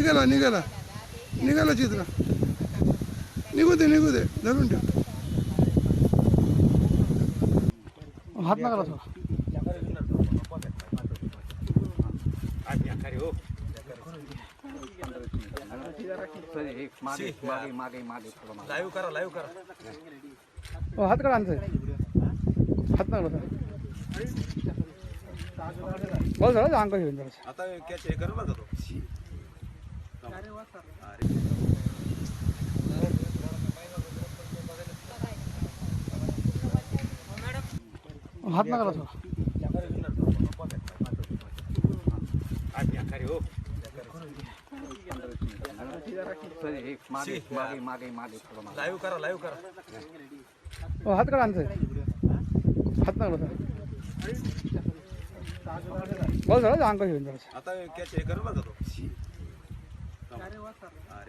निघाला निघाला. निघाला चित्र. निघू दे निघू दे. धरून ठेव. हात नका लाईव्ह करा लाईव्ह करा हो, हात काढा आमचं. हात नका. बस झालं अंक घेऊन आता कॅच हे करू बरं का तो. हात ना लावू. मागे मागे मागे मागे थोडं लाईव्ह करा लाईव्ह करा हो, हात काढा आमचं. हात ना करा बस झालं अंक घेऊन आता कॅच हे करू बरं वाह कर